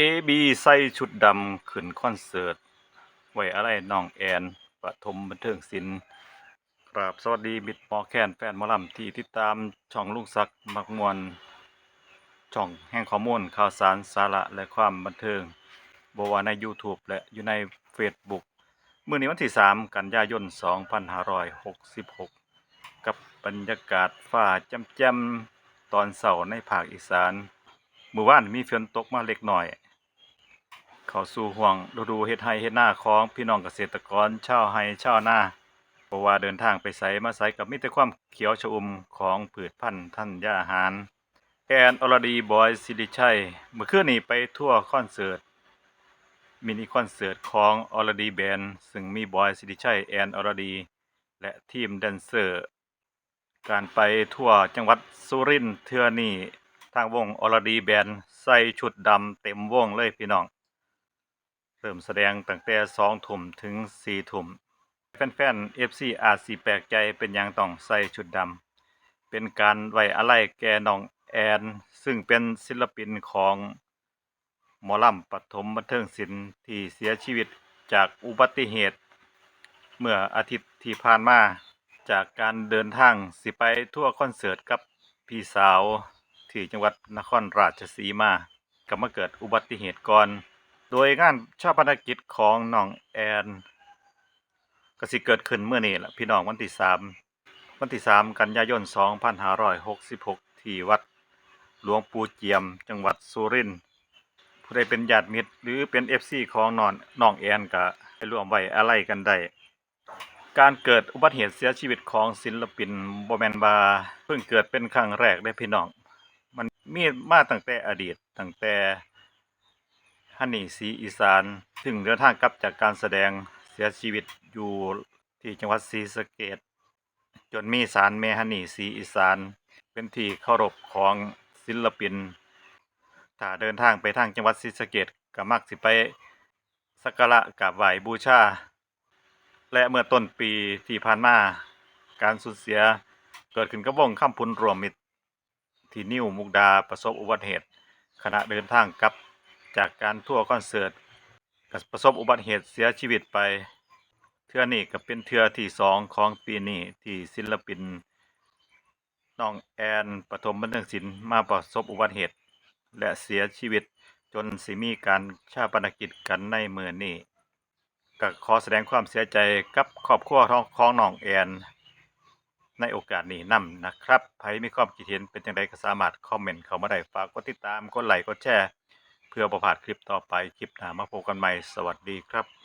AB ใส่ชุดดำขึ้นคอนเสิร์ต ไว้อะไรน้องแอนปฐมบันเทิงศิลป์ครับสวัสดีมิตรหมอแคนแฟนมอลำที่ติดตามช่องลุงศักมักมวลช่องแห่งข้อมูลข่าวสารสาระและความบันเทิงบว่าใน YouTube และอยู่ใน Facebook มื้อนี้วันที่ 3 กันยายน 2566 กับบรรยากาศฟ้าแจ่มๆตอนเช้าในภาคอีสานเมื้อวานมีฝนตกมาเล็กน้อย เข้าสู่ห่วงฤดูเฮ็ดไร่เฮ็ดนาของพี่น้องเกษตรกรชาวไร่ชาวนาเพราะว่าเดินทางไปไสมาไสกับมีแต่ความเขียวชอุ่มของพืชพันธุ์ธัญญาหาร แอนอรดีบอยสิริชัยเมื่อคืนนี้ไปทั่วคอนเสิร์ตมินิคอนเสิร์ตของอรดีแบนด์ซึ่งมีบอยสิริชัยแอนอรดี และทีมแดนเซอร์ การไปทั่วจังหวัดสุรินทร์เทื่อนี้ทางวงอรดีแบนด์ใส่ชุดดำเต็มวงเลยพี่น้อง เริ่มแสดงตั้งแต่2ทุ่มถึง4ทุ่ม แฟนๆ FC อาจสิแปลกใจเป็นหยังต้องใส่ชุดดำ เป็นการไว้อาลัยแก่น้องแอน ซึ่งเป็นศิลปินของหมอลำปฐมบันเทิงศิลป์ที่เสียชีวิตจากอุบัติเหตุ เมื่ออาทิตย์ที่ผ่านมา จากการเดินทางสิไปทั่วคอนเสิร์ตกับพี่สาวที่จังหวัดนครราชสีมาก็มาเกิดอุบัติเหตุก่อน โดยงานชาปนกิจของน้องแอนก็สิเกิดขึ้นเมื่อนี้ล่ะพี่น้องวันที่3วันที่3กันยายน 2566 ที่วัดหลวงปู่เจียม จังหวัดสุรินทร์ผู้ใดเป็นญาติมิตร หรือเป็น FC ของนองน้องแอนก็ไปร่วมไว้อาลัยกันได้การเกิดอุบัติเหตุเสียชีวิตของศิลปินบ่แมนว่าเพิ่งเกิดเป็นครั้งแรกได้พี่น้อง มันมีมาตั้งแต่อดีตตั้งแต่ ฮันนี่สีอีสาน ซึ่งเดินทางกลับจากการแสดงเสียชีวิตอยู่ที่จังหวัดศรีสะเกษจนมีศาลแม่ฮันนี่สีอีสาน เป็นที่เคารพของศิลปิน ถ้าเดินทางไปทางจังหวัดศรีสะเกษก็มักสิไปสักการะกราบไหว้บูชา และเมื่อต้นปีที่ผ่านมาการสูญเสียเกิดขึ้นกับวงข้ามพุนรวมมิตรที่นิวมุกดาประสบอุบัติเหตุ ขณะเดินทางกลับ จากการทัวร์คอนเสิร์ตก็ประสบอุบัติเหตุเสียชีวิตไป เทื่อนี้ก็เป็นเทื่อที่สองของปีนี้ที่ศิลปินน้องแอนปฐมบันเทิงศิลป์มาประสบอุบัติเหตุ และเสียชีวิตจนสิมีการชาปนกิจกันในเมื่อนี้ก็ขอแสดงความเสียใจกับครอบครัวของของน้องแอนในโอกาสนี้นํนะครับใครมีความคิดเห็นเป็นจังไดก็สามารถคอมเมนต์เข้ามาได้ฝากกดติดตาม กดไลค์ กดแชร์ พื่อประพาดคลิปต่อไปคลิปหน้ามาพบกันใหม่สวัสดีครับ